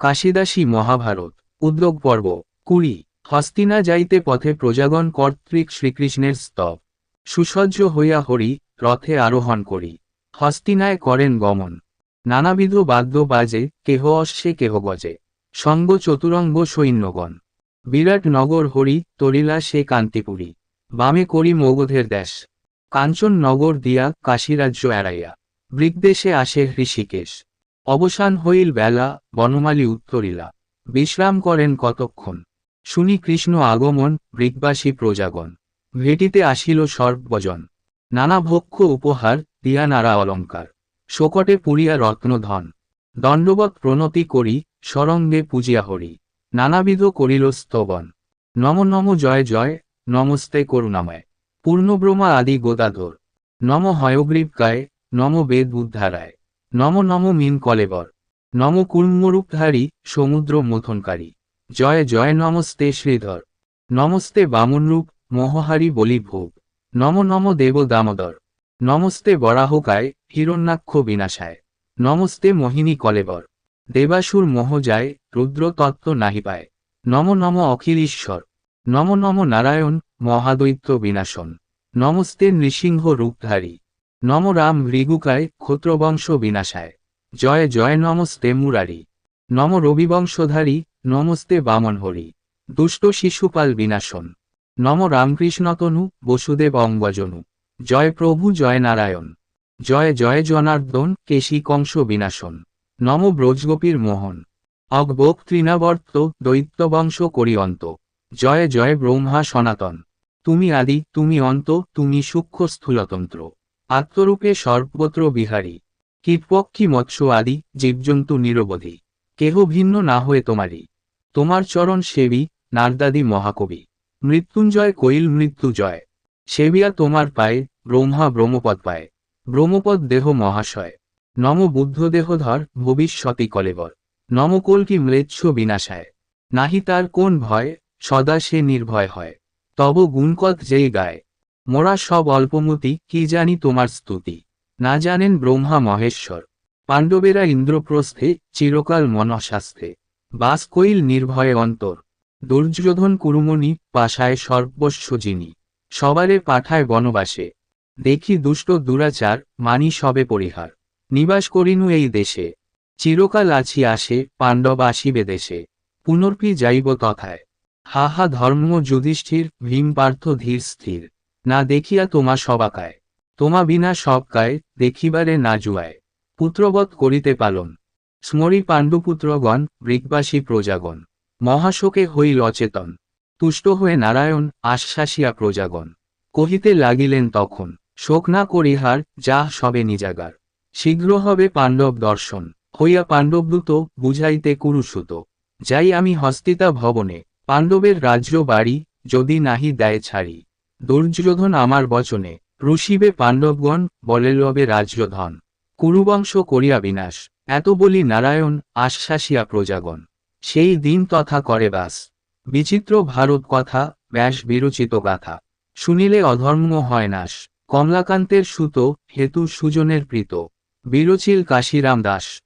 কাশিদাসী মহাভারত, উদ্যোগ পর্ব, কুড়ি, হস্তিনা যাইতে পথে প্রজাগণ কর্তৃক শ্রীকৃষ্ণের স্তব। সুসজ্জ হইয়া হরি, রথে আরোহণ করি। হস্তিনায় করেন গমন। নানাবিধ বাদ্য বাজে, কেহ অশ্বে, কেহ গজে। সঙ্গ চতুরঙ্গ সৈন্যগণ। বিরাট নগর হরি, তরিলা সে কান্তিপুরী। বামে করি মগধের দেশ। কাঞ্চন নগর দিয়া কাশীরাজ্য এড়াইয়া। বৃগদেশে আসে ঋষিকেশ অবসান হইল বেলা, বনমালী উত্তরিলা। বিশ্রাম করেন কতক্ষণ? শুনি কৃষ্ণ আগমন বৃগবাসী প্রজাগণ। ভেটিতে আসিল সর্বজন। নানা ভক্ষ উপহার, দিয়া নারা অলঙ্কার। শোকটে পুরিয়া রত্নধন। দণ্ডবৎ প্রণতি করি, সরঙ্গে পূজিয়া হরি। নানাবিধ করিল স্তবন। নম নম জয় জয়, নমস্তে করুণাময়। পূর্ণব্রহ্মা আদি গোদাধর। নম হয়গ্রীব গায়ে নম বেদ উদ্ধারায়। নম নম মিন কলেবর। নম কুর্মরূপধারী সমুদ্র মথনকারী। জয় জয় নমস্তে শ্রীধর। নমস্তে বামনরূপ, মোহহারি বলি ভোগ নম নম দেব দামোদর। নমস্তে বরাহকায়, হিরণ্যাক্ষ বিনাশায়। নমস্তে মোহিনী কলেবর। দেবাসুর মোহ যায়, রুদ্র তত্ত্ব নাহি পায়। নম নম অখিলীশ্বর নম নম নারায়ণ মহাদৈত্য বিনাশন। নমস্তে নৃসিংহ রূপধারী। নম রাম মৃগুকায় ক্ষত্রবংশ বিনাশায়। জয় জয় নমস্তে মুরারি। নম রবিবংশধারী, নমস্তে বামন হরি দুষ্ট শিশুপাল বিনাশন। নম রামকৃষ্ণতনু, বসুদেব অঙ্গজনু। জয় প্রভু, জয় নারায়ণ। জয় জয় জনার্দন, কেশী কংস বিনাশন। নম ব্রজগোপীর মোহন। অগবক তৃণাবর্ত দৈত্যবংশ করি অন্ত জয় জয় ব্রহ্মা সনাতন। তুমি আদি, তুমি অন্ত, তুমি সূক্ষ্ম স্থূলতন্ত্র। আত্মরূপে সর্বত্র বিহারী। কীটপক্ষী মৎস্য আদি, জীবজন্তু নিরবধি। কেহ ভিন্ন না হয়ে তোমারই। তোমার চরণ সেবী, নারদাদি মহাকবি। মৃত্যুঞ্জয় কৈল মৃত্যুজয় সেবিয়া তোমার পায়ে, ব্রহ্মা ব্রহ্মপদ পায়। ব্রহ্মপদ দেহ মহাশয়। নম বুদ্ধ দেহধর ভবিষ্যতি কলেবর। নম কল্কি ম্লেচ্ছ বিনাশায়। নাহি তার কোন ভয়, সদা সে নির্ভয় হয়। তব গুণকত যেই গায়। মোরা সব অল্পমতি, কি জানি তোমার স্তুতি। না জানেন ব্রহ্মা মহেশ্বর। পাণ্ডবেরা ইন্দ্রপ্রস্থে, চিরকাল মনশাস্তে বাস কইল নির্ভয়ে অন্তর। দুর্যোধন কুরুমণি, পাশায় সর্বস্ব যিনি সবারে পাঠায় বনবাসে। দেখি দুষ্ট দুরাচার, মানি সবে পরিহার। নিবাস করিনু এই দেশে। চিরকাল আছি আসে, পাণ্ডব আসিবে দেশে। পুনর্পি যাইব তথায়। হা হা ধর্ম যুধিষ্ঠির, ভীম পার্থ ধীর স্থির। না দেখিয়া তোমা সবাকায় তোমা বিনা সব কায় দেখিবারে না জুয়ায়। পুত্রবৎ করিতে পালন। স্মরি পাণ্ডুপুত্রগণ বৃগবাসী প্রজাগণ। মহাশোকে হইল অচেতন তুষ্ট হয়ে নারায়ণ আশ্বাসিয়া প্রজাগণ। কহিতে লাগিলেন তখন, শোক না করিহার, যা সবে নিজাগার। শীঘ্র হবে পাণ্ডব দর্শন। হইয়া পাণ্ডবদূত বুঝাইতে কুরুসুত। যাই আমি হস্তিতা ভবনে, পাণ্ডবের রাজ্য বাড়ি যদি নাহি দেয় ছাড়ি। দুর্যোধন আমার বচনে রুষিবে পাণ্ডবগণ বলে লবে রাজ্যধন, কুরুবংশ করিয়া বিনাশ, এত বলি নারায়ণ আশ্বাসিয়া প্রজাগণ, সেই দিন তথা করে বাস। বিচিত্র ভারত কথা, ব্যাস বিরচিত গাথা, শুনিলে অধর্ম হয় নাশ, কমলাকান্তের সুত, হেতু সুজনের প্রীত, বিরচিল কাশিরাম দাস।